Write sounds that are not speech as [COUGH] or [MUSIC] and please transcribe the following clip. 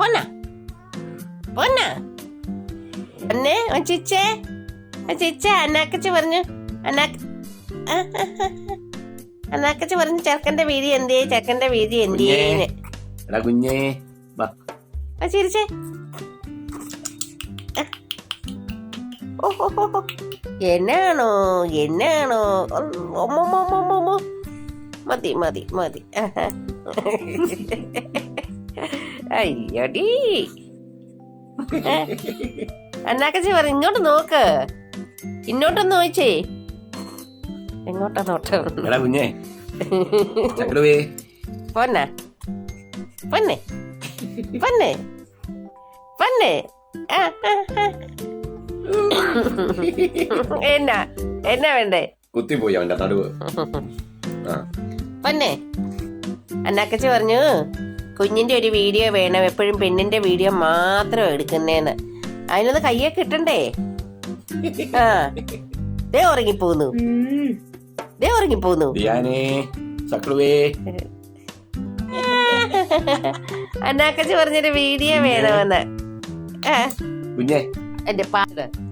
പോന്നാ പൊന്ന പൊന്നെ ചിച്ചേ ചിച്ച അന്നാക്കച്ച പറഞ്ഞു അന്നാക്ക. അന്നാക്കച്ച പറഞ്ഞു ചെറുക്കന്റെ വീതി എന്തേ ചെറുക്കന്റെ വീതി എന്തേന്ന് കുഞ്ഞേ ചിരിച്ചേ. എന്നാണോ എന്നാണോ. മതി മതി മതി. [LAUGHS] അയ്യടി? അന്നാക്കച്ചി പറ ഇങ്ങോട്ട് നോക്ക്. ഇങ്ങോട്ടൊന്ന് നോയിച്ചേ. എങ്ങോട്ടാ നോട്ടം കുഞ്ഞേ പൊന്നെ. പൊന്നെ. പൊന്നെ. പൊന്നെ. എന്നാ എന്നാ വേണ്ടേ? കുത്തിപ്പോയി അവന്റെ തടുവ്. പൊന്നെ. അന്നാക്കച്ചി പറഞ്ഞു കുഞ്ഞിന്റെ ഒരു വീഡിയോ വേണം. എപ്പോഴും പെണ്ണിന്റെ വീഡിയോ മാത്രം എടുക്കുന്നേന്ന്. അതിനൊന്ന് കയ്യെ കിട്ടണ്ടേ ആ. ദേ ഉറങ്ങിപ്പോന്നു. ദേ ഉറങ്ങിപ്പോന്നു. അന്നാക്കച്ചി പറഞ്ഞൊരു വീഡിയോ വേണമെന്ന്. എന്റെ പാട്